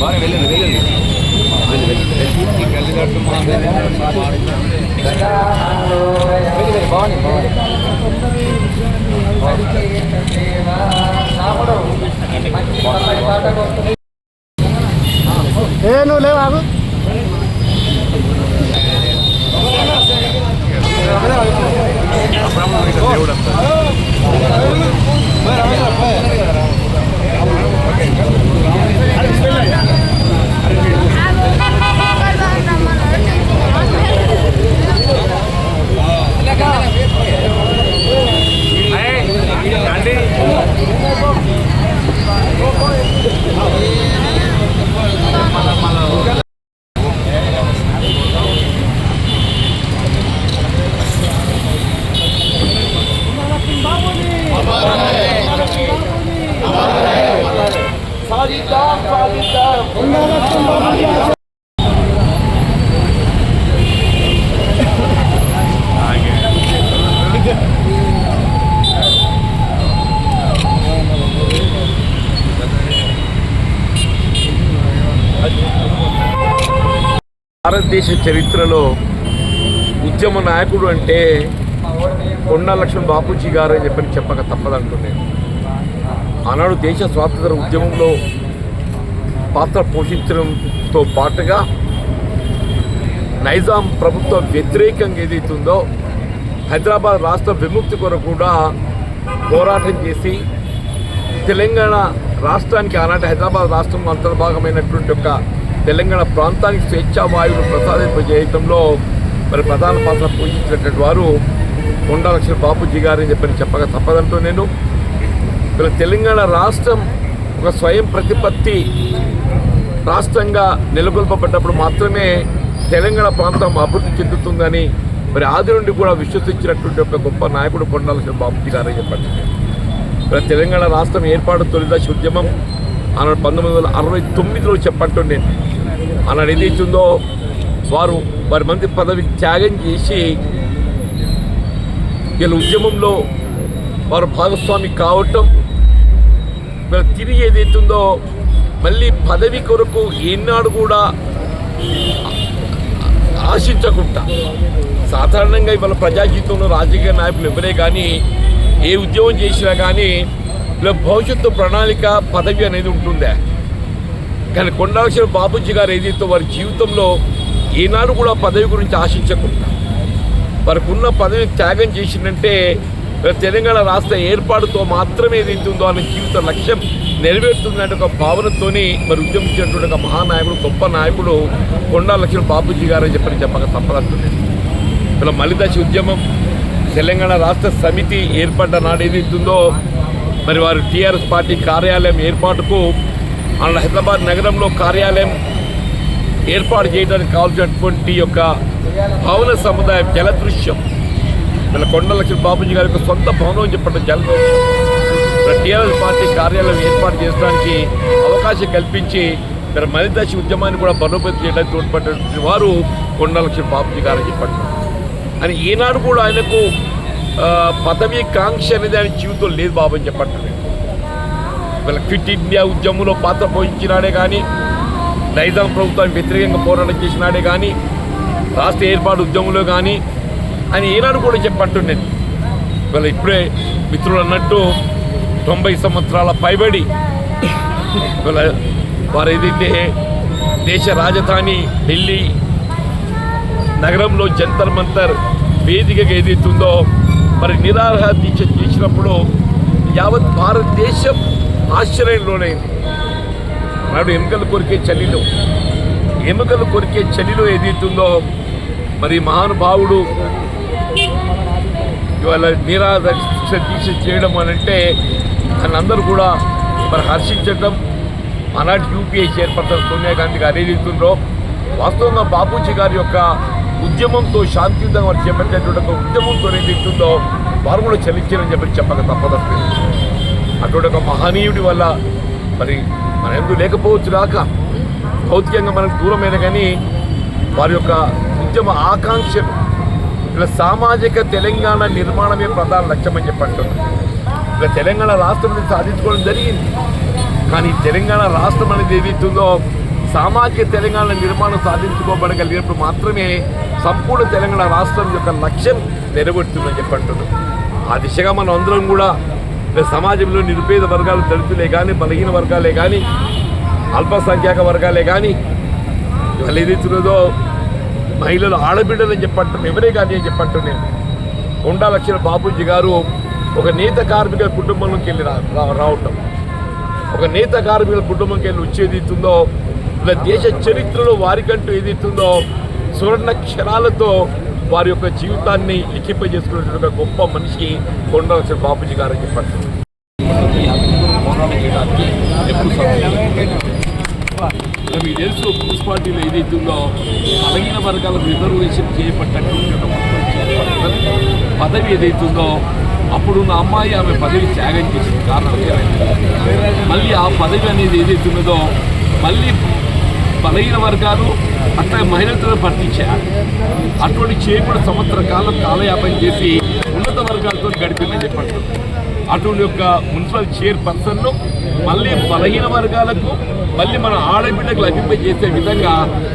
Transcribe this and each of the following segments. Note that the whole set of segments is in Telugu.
బాగా వెళ్ళండి వెళ్ళండి వెళ్ళి వెళ్ళి ఈ కళ్ళు కట్టు బాగుంది బాగుంది ఏ నువ్వు లేవు భారతదేశ చరిత్రలో ఉద్యమ నాయకుడు అంటే కొండా లక్ష్మణ్ బాపూజీ గారు అని చెప్పని చెప్పక తప్పదంటున్నాను ఆనాడు దేశ స్వాతంత్ర ఉద్యమంలో పాత్ర పోషించడంతో పాటుగా నైజాం ప్రభుత్వ వ్యతిరేకంగా ఏదైతుందో హైదరాబాద్ రాష్ట్ర విముక్తి కొరకు కూడా పోరాటం చేసి తెలంగాణ రాష్ట్రానికి ఆనాటి హైదరాబాద్ రాష్ట్రం అంతర్భాగమైనటువంటి ఒక తెలంగాణ ప్రాంతానికి స్వేచ్ఛావాయువులు ప్రసాదింపజేయటంలో మరి ప్రధాన పాత్ర పోషించినటువంటి వారు కొండా లక్ష్మణ బాపూజీ గారని చెప్పని చెప్పక తప్పదంటూ నేను. ఇలా తెలంగాణ రాష్ట్రం ఒక స్వయం ప్రతిపత్తి రాష్ట్రంగా నెలకొల్పబడ్డప్పుడు మాత్రమే తెలంగాణ ప్రాంతం అభివృద్ధి చెందుతుందని మరి ఆది నుండి కూడా విశ్వసించినటువంటి ఒక గొప్ప నాయకుడు కొండాల్సిన బాపూజీ గారు చెప్పండి. మరి తెలంగాణ రాష్ట్రం ఏర్పాటు తొలిదశ ఉద్యమం ఆనాడు పంతొమ్మిది వందల అరవై తొమ్మిదిలో చెప్పంటూ నేను ఆనాడు ఏదైతుందో వారు వారి మంది పదవి త్యాగం చేసి వీళ్ళ ఉద్యమంలో వారు భాగస్వామి కావటం వీళ్ళ తిరిగి ఏదైతుందో మళ్ళీ పదవి కొరకు ఏనాడు కూడా ఆశించకుండా సాధారణంగా ఇవాళ ప్రజాజీవితంలో రాజకీయ నాయకులు ఎవరే కానీ ఏ ఉద్యమం చేసినా కానీ ఇలా భవిష్యత్తు ప్రణాళిక పదవి అనేది ఉంటుందే. కానీ కొండాక్షర బాబుజీ గారు ఏదైతే వారి జీవితంలో ఏనాడు కూడా పదవి గురించి ఆశించకుండా వారికి ఉన్న పదవి త్యాగం చేసిందంటే తెలంగాణ రాష్ట్ర ఏర్పాటుతో మాత్రమే ఏదైతే ఉందో అనే జీవిత లక్ష్యం నెరవేరుతుందంటే ఒక భావనతోని మరి ఉద్యమించినటువంటి ఒక మహానాయకుడు గొప్ప నాయకుడు కొండా లక్ష్మణ బాబుజీ గారు అని చెప్పని చెప్పక తప్పదంటున్నాను. ఇలా మలిదశ ఉద్యమం తెలంగాణ రాష్ట్ర సమితి ఏర్పడ్డ నాడు ఏదైతుందో మరి వారు టీఆర్ఎస్ పార్టీ కార్యాలయం ఏర్పాటుకు మన హైదరాబాద్ నగరంలో కార్యాలయం ఏర్పాటు చేయడానికి కావాల్సినటువంటి యొక్క భవన సముదాయం జలదృశ్యం. మన కొండ బాబుజీ గారి యొక్క సొంత భవనం అని చెప్పడం జలదృశ్యం. టీఆర్ఎస్ పార్టీ కార్యాలయం ఏర్పాటు చేయడానికి అవకాశం కల్పించి ఇక్కడ మలిదశ ఉద్యమాన్ని కూడా బలోపేతం చేయడానికి తోడ్పడినటువంటి వారు కొండ లక్ష్మణ బాబుజీ గారు అని చెప్పండి. అని ఈనాడు కూడా ఆయనకు ఆ, పదవి కాంక్ష అనేది ఆయన జీవితం లేదు బాబు అని చెప్పట్లేదు వాళ్ళ క్విట్ ఇండియా ఉద్యమంలో పాత్ర పోషించినాడే కానీ నైజాం ప్రభుత్వానికి వ్యతిరేకంగా పోరాటం చేసినాడే కానీ రాష్ట్ర ఏర్పాటు ఉద్యమంలో కానీ ఆయన ఏనాడు కూడా చెప్పంటుండేది. వీళ్ళ ఇప్పుడే మిత్రులు అన్నట్టు తొంభై సంవత్సరాల పైబడి వాళ్ళ వారు ఏదైతే దేశ రాజధాని ఢిల్లీ నగరంలో జంతర్ మంతర్ వేదికగా ఏదైతుందో మరి నిరాహార దీక్ష చేసినప్పుడు యావత్ భారతదేశం ఆశ్చర్యంలోనైంది. నాడు ఎముకలు కొరికే చలిలో ఎముకలు కొరికే చలిలో ఏదైతుందో మరి మహానుభావుడు ఇవాళ నిరాహార దీక్ష చేయడం అని అంటే అందరూ కూడా మరి హర్షించడం ఆనాటి యూపీఐ చైర్పర్సన్ సోనియా గాంధీ గారు ఏదైతుందో వాస్తవంగా బాపూజీ గారి యొక్క ఉద్యమంతో శాంతియుతంగా వారు చేపట్టేటువంటి ఒక ఉద్యమంతో ఏదైతుందో వారు కూడా చలించారని చెప్పి చెప్పక తప్పదండి అటువంటి ఒక మహనీయుడి వల్ల మరి మన ఎందుకు లేకపోవచ్చు రాక భౌతికంగా మనకు దూరమైన కానీ వారి యొక్క ఉద్యమ ఆకాంక్షలు ఇలా సామాజిక తెలంగాణ నిర్మాణమే ప్రధాన లక్ష్యమని చెప్పంటున్నాను ఇలా తెలంగాణ రాష్ట్రం సాధించుకోవడం జరిగింది. కానీ తెలంగాణ రాష్ట్రం అనేది ఏదైతుందో సామాజిక తెలంగాణ నిర్మాణం సాధించుకోబడగలిగినప్పుడు మాత్రమే సంపూర్ణ తెలంగాణ రాష్ట్రం యొక్క లక్ష్యం నెరవేరుతుందని చెప్పంటున్నాం ఆ దిశగా మనం అందరం కూడా సమాజంలో నిరుపేద వర్గాలు దళితులే కానీ బలహీన వర్గాలే కానీ అల్పసంఖ్యాక వర్గాలే కానీ వాళ్ళు ఏదైతున్నదో మహిళలు ఆడబిడ్డలని చెప్పంటున్నాను ఎవరే కానీ అని నేను కొండా లక్షల బాబూజీ గారు ఒక నేత కార్మిక కుటుంబంలోకి వెళ్ళి రావటం. ఒక నేత కార్మికుల కుటుంబంకి వెళ్ళి వచ్చేది ఇస్తుందో ఇలా దేశ చరిత్రలో వారికంటూ ఏది ఇస్తుందో సువర్ణ క్షణాలతో వారి యొక్క జీవితాన్ని లిఖింపజేసుకున్నటువంటి ఒక గొప్ప మనిషి కొండా లక్షల బాబూజీ గారు అని చెప్పండి మీకు తెలుసు మున్సిపాలిటీలో ఏదైతుందో అలగిన వర్గాలకు రిజర్వేషన్ చేయబడ్డటువంటి పదవి ఏదైతుందో అప్పుడున్న అమ్మాయి ఆమె పదవి త్యాగం చేసిన కారణం. మళ్ళీ ఆ పదవి అనేది ఏదైతున్నదో మళ్ళీ బలహీన వర్గాలు అట్లా మహిళలతో భర్తీ చేయాలి అటువంటి చేయకుండా సంవత్సర కాలం కాలయాపన చేసి ఉన్నత వర్గాలతో గడిపిందని చెప్పండి. అటువంటి యొక్క మున్సిపల్ చైర్పర్సన్ను మళ్ళీ బలహీన వర్గాలకు మళ్ళీ మన ఆడబిడ్డకు లభింపజేసే విధంగా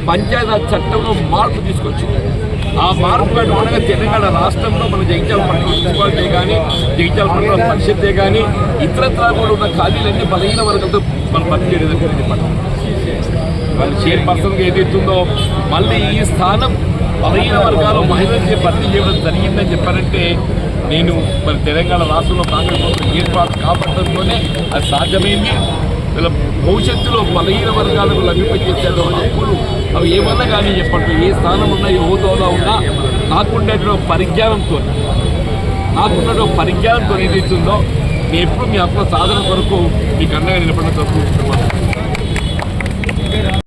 పంచాయతీ చట్టంలో మార్పు తీసుకొచ్చింది. ఆ మార్పు అనగా తెలంగాణ రాష్ట్రంలో మన జగిత్యాల పట్టణ మున్సిపాలిటీ కానీ జగిత్యాల పట్టణ పరిషత్తే కానీ ఇతరత్రా కూడా ఉన్న ఖాళీలన్నీ బలహీన వర్గాలతో మనం భర్తీ చేయడం జరిగింది పట్టణం చైర్పర్సన్గా ఏదైతుందో మళ్ళీ ఈ స్థానం బలహీన వర్గాలు మహిళలచే భర్తీ చేయడం జరిగిందని చెప్పారంటే నేను మరి తెలంగాణ రాష్ట్రంలో కాంగ్రెస్ ప్రభుత్వం ఏర్పాటు కాబట్టడంతోనే అది సాధ్యమైంది. వీళ్ళ భవిష్యత్తులో బలహీన వర్గాలకు లభింపజేసే హక్కులు అవి ఏమన్నా కానీ చెప్పండి. ఏ స్థానం ఉన్నా ఏ హోదాలో ఉన్నా నాకుండేటువంటి పరిజ్ఞానంతో నాకున్నటువంటి పరిజ్ఞానంతో ఏదైతుందో నేను ఎప్పుడు మీ హక్కుల సాధన కొరకు మీకు అండగా నిలబడిన తప్పు